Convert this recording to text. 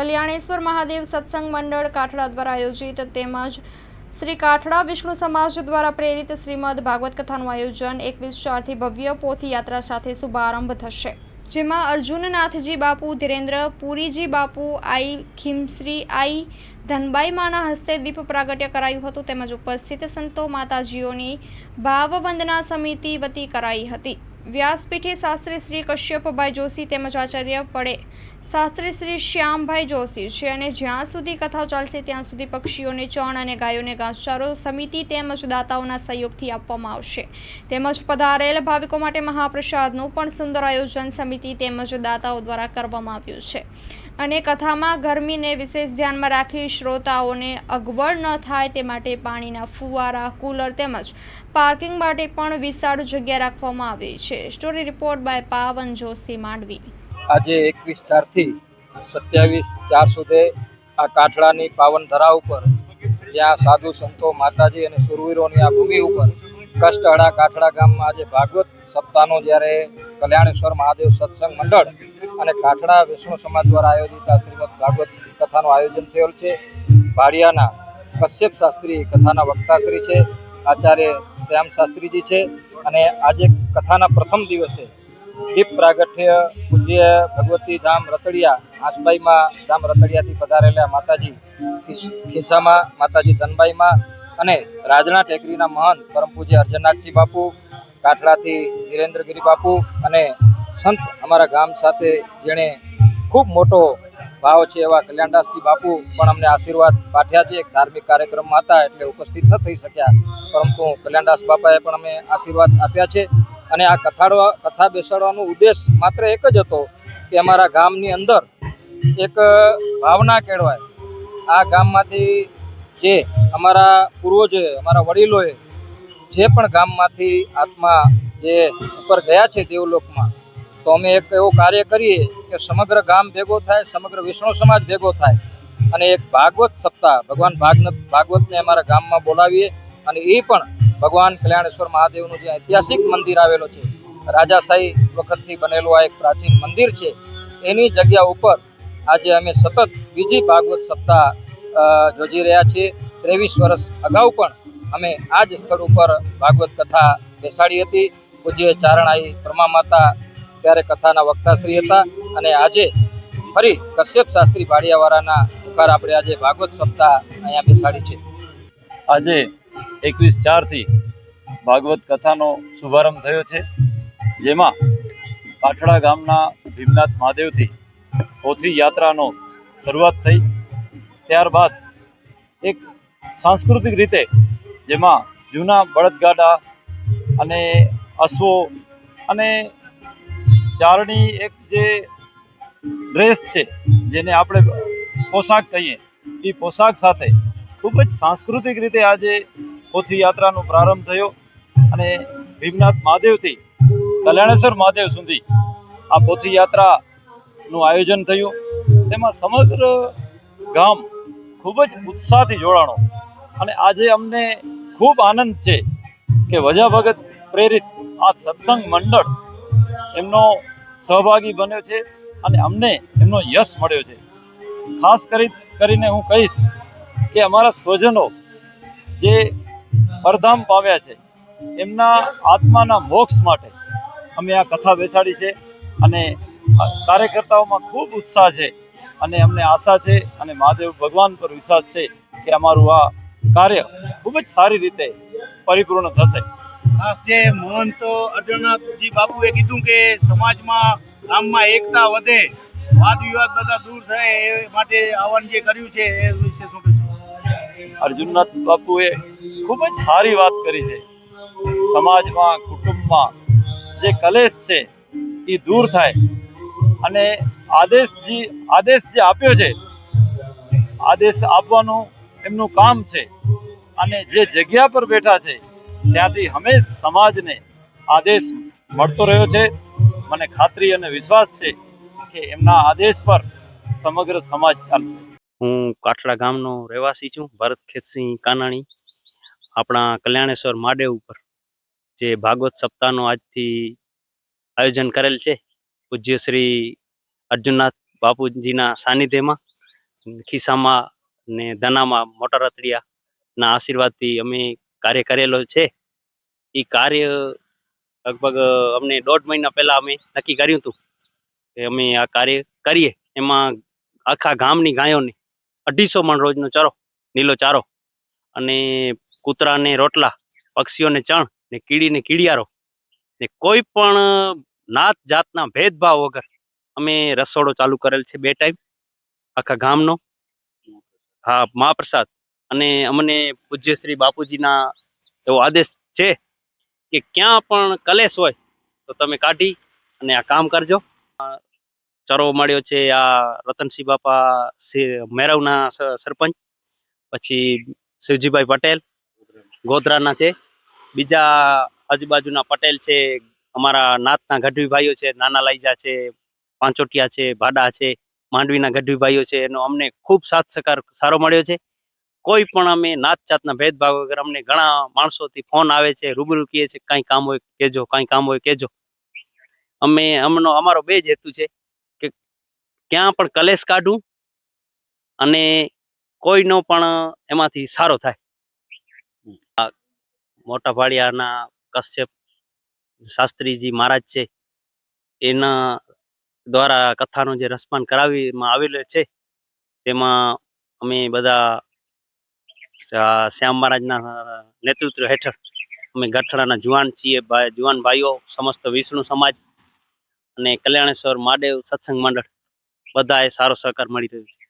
કલ્યાણેશ્વર મહાદેવ સત્સંગ મંડળ કાઠડા દ્વારા આયોજિત તેમજ શ્રી કાઠડા વિષ્ણુ સમાજ દ્વારા પ્રેરિત શ્રીમદ ભાગવત કથાનું આયોજન એકવીસ ચારથી ભવ્ય પોથી યાત્રા સાથે શુભારંભ થશે. જેમાં અર્જુનનાથજી બાપુ, ધીરેન્દ્ર પુરીજી બાપુ, આઈ ખીમશ્રી, આઈ ધનબાઈમાના હસ્તે દીપ પ્રાગટ્ય કરાયું હતું, તેમજ ઉપસ્થિત સંતો માતાજીઓની ભાવવંદના સમિતિ વતી કરાઈ હતી. વ્યાસપીઠે શાસ્ત્રી શ્રી કશ્યપભાઈ જોશી તેમજ આચાર્ય પડે શાસ્ત્રી શ્રી શ્યામભાઈ જોશી છે અને જ્યાં સુધી કથા ચાલશે ત્યાં સુધી પક્ષીઓને ચણ અને ગાયોને ઘાસચારો સમિતિ તેમજ દાતાઓના સહયોગથી આપવામાં આવશે. તેમજ પધારેલ ભાવિકો માટે મહાપ્રસાદનું પણ સુંદર આયોજન સમિતિ તેમજ દાતાઓ દ્વારા કરવામાં આવ્યું છે. અને કથામાં ગરમીને વિશેષ ધ્યાનમાં રાખી શ્રોતાઓને અગવડ ન થાય તે માટે પાણીના ફુવારા, કુલર તેમજ પાર્કિંગ માટે પણ વિશાળ જગ્યા રાખવામાં આવી છે. સ્ટોરી રિપોર્ટ બાય પાવન જોશી માંડવી. આજે એકવીસ ચારથી સત્યાવીસ ચાર સુધી આ કાઠડાની પાવન ધરા ઉપર જ્યાં સાધુ સંતો માતાજી અને સુરવીરોની આ ભૂમિ ઉપર કષ્ટહળા કાઠડા ગામમાં આજે ભાગવત સપ્તાહનો જ્યારે કલ્યાણેશ્વર મહાદેવ સત્સંગ મંડળ અને કાઠડા વિષ્ણુ સમાજ દ્વારા આયોજિત આ શ્રીમદ ભાગવત કથાનું આયોજન થયેલ છે. ભાડિયાના કશ્યપ શાસ્ત્રી કથાના વક્તાશ્રી છે, આચાર્ય શ્યામ શાસ્ત્રીજી છે અને આજે કથાના પ્રથમ દિવસે દીપ પ્રાગટ્ય પૂજ્ય ભગવતી ધામ રતડિયા આસબાઈમાં ધામ રતડિયાથી પધારેલા માતાજી ખિસ- ખિસ્સામાં માતાજી ધનબાઈમાં અને રાજના ટેકરીના મહંત પરમ પૂજ્ય અર્જનનાથજી બાપુ કાઠડાથી ધીરેન્દ્રગીરી બાપુ અને સંત અમારા ગામ સાથે જેણે ખૂબ મોટો ભાવ છે એવા કલ્યાણદાસજી બાપુ પણ અમને આશીર્વાદ પાઠ્યા છે. એક ધાર્મિક કાર્યક્રમમાં હતા એટલે ઉપસ્થિત ન થઈ શક્યા. પરંતુ કલ્યાણદાસ બાપાએ પણ અમે આશીર્વાદ આપ્યા છે. અને આ કથાડવા, કથા બેસાડવાનો ઉદ્દેશ માત્ર એક જ હતો કે અમારા ગામની અંદર એક ભાવના કેળવાય. આ ગામમાંથી જે અમારા પૂર્વજોએ, અમારા વડીલોએ જે પણ ગામમાંથી આત્મા જે ઉપર ગયા છે દેવલોકમાં, તો અમે એક એવું કાર્ય કરીએ કે સમગ્ર ગામ ભેગો થાય, સમગ્ર વિષ્ણુ સમાજ ભેગો થાય અને એક ભાગવત સપ્તાહ, ભગવાન ભાગવત ભાગવતને અમારા ગામમાં બોલાવીએ અને એ પણ ભગવાન કલ્યાણેશ્વર મહાદેવનું જે ઐતિહાસિક મંદિર આવેલું છે રાજાશાહી વખતથી બનેલું આ એક પ્રાચીન મંદિર છે, એની જગ્યા ઉપર આજે અમે સતત બીજી ભાગવત સપ્તાહ યોજી રહ્યા છીએ. ત્રેવીસ વર્ષ અગાઉ પણ અમે આ જ સ્થળ ઉપર ભાગવત કથા બેસાડી હતી. પૂજ્ય ચારણાઈ પરમા માતા ત્યારે કથાના વક્તાશ્રી હતા અને આજે ફરી કશ્યપ શાસ્ત્રી ભાડિયાવાળાના મુખાર આપણે આજે ભાગવત સપ્તાહ અહીંયા બેસાડી છે. આજે એકવીસ ચારથી ભાગવત કથાનો શુભારંભ થયો છે, જેમાં કાઠડા ગામના ભીમનાથ મહાદેવથી પોથી યાત્રાનો શરૂઆત થઈ. ત્યારબાદ એક સાંસ્કૃતિક રીતે જેમાં જૂના બળદગાડા અને અશ્વો અને ચારણી એક જે ડ્રેસ છે, જેને આપણે પોશાક કહીએ, એ પોશાક સાથે ખૂબ જ સાંસ્કૃતિક રીતે આજે પોથી યાત્રાનો પ્રારંભ થયો અને ભીમનાથ મહાદેવથી કલ્યાણેશ્વર મહાદેવ સુધી આ પોથી યાત્રાનું આયોજન થયું. તેમાં સમગ્ર ગામ ખૂબ જ ઉત્સાહથી જોડાણો. અને આજે અમને ખૂબ આનંદ છે કે વજા ભગત પ્રેરિત આ સત્સંગ મંડળ એમનો સહભાગી બન્યો છે અને અમને એમનો યશ મળ્યો છે. ખાસ કરી, કરીને હું કહીશ કે અમારા સ્વજનો જે પરધામ પામ્યા છે, એમના આત્માના મોક્ષ માટે અમે આ કથા બેસાડી છે અને કાર્યકર્તાઓમાં ખૂબ ઉત્સાહ છે. અને અમને આશા છે અને મહાદેવ ભગવાન પર વિશ્વાસ છે કે અમારું આ કાર્ય ખૂબ જ સારી રીતે પરિપૂર્ણ થશે. ખાસ જે મહંત અર્જુનનાથજી બાપુએ કીધું કે સમાજમાં ગામમાં એકતા વધે વાદ વિવાદ બધા દૂર થાય એ માટે આહવાન જે કર્યું છે એ વિશે શું કહેશો? અર્જુનનાથ બાપુએ ખૂબ જ સારી વાત કરી છે. સમાજમાં કુટુંબમાં જે કલેશ છે એ દૂર થાય અને આદેશ જે આદેશ જે આપ્યો છે, આદેશ આપવાનું એમનું કામ છે. અને જે જગ્યા પર બેઠા છે, ત્યાંથી હંમેશ સમાજને આદેશ મળતો રહ્યો છે. મને ખાતરી અને વિશ્વાસ છે કે એમના આદેશ પર સમગ્ર સમાજ ચાલશે. હું કાઠડા ગામનો રહેવાસી છું, ભરત ખેતસિંહ કાનાણી. આપણા કલ્યાણેશ્વર માડે ઉપર જે ભાગવત સપ્તાહનો આજથી આયોજન કરેલ છે, પૂજ્ય શ્રી અર્જુનનાથ બાપુજીના સાનિધ્યમાં, ખિસ્સામાં ને ધનામાં મોટા રતડિયાના આશીર્વાદથી અમે કાર્ય કરેલો છે. એ કાર્ય લગભગ અમને દોઢ મહિના પહેલાં અમે નક્કી કર્યું હતું કે અમે આ કાર્ય કરીએ. એમાં આખા ગામની ગાયોને અઢીસો મણ રોજનો ચારો, નીલો ચારો અને કૂતરાને રોટલા, પક્ષીઓને ચણ ને કીડીને કીડિયારો ને કોઈ પણ નાત જાતના ભેદભાવ વગર અમે રસોડો ચાલુ કરેલ છે બે ટાઈમ આખા ગામનો. હા, મહાપ્રસાદ. અને અમને પૂજ્ય શ્રી બાપુજીના એવો આદેશ છે કે ક્યાં પણ કલેશ હોય તો તમે કાઢી અને આ કામ કરજો. ચરો મળ્યો છે આ રતનસિંહ બાપા મેરવના સરપંચ, પછી શિવજીભાઈ પટેલ, ગોધરાના છે. બીજા આજુબાજુના પટેલ છે, અમારા નાતના ગઢવી ભાઈઓ છે, નાના લાઈજા છે પાંચોટિયા છે, ભાડા છે, માંડવીના ગઢવી ભાઈઓ છે, એનો અમને ખૂબ સાથ સહકાર સારો મળ્યો છે. કોઈ પણ અમે નાત જાતના ભેદભાવ વગર અમને ઘણા માણસોથી ફોન આવે છે, રૂબરૂ કહે છે, કાંઈ કામ હોય કહેજો, કાંઈ કામ હોય કહેજો. અમે અમનો, અમારો બે જ હેતુ છે કે ક્યાં પણ કલેશ કાઢું અને કોઈનો પણ એમાંથી સારો થાય. મોટા ભાડિયાના કશ્યપ શાસ્ત્રીજી મહારાજ છે, એના દ્વારા કથાનું જે રસપાન કરાવીમાં આવેલો છે, તેમાં અમે બધા શ્યા- શ્યામ મહારાજના નેતૃત્વ હેઠળ અમે ગઠડાના જુવાન છીએ જુવાન ભાઈઓ, સમસ્ત વિષ્ણુ સમાજ અને કલ્યાણેશ્વર મહાદેવ સત્સંગ મંડળ બધાએ સારો સહકાર મળી રહ્યો છે.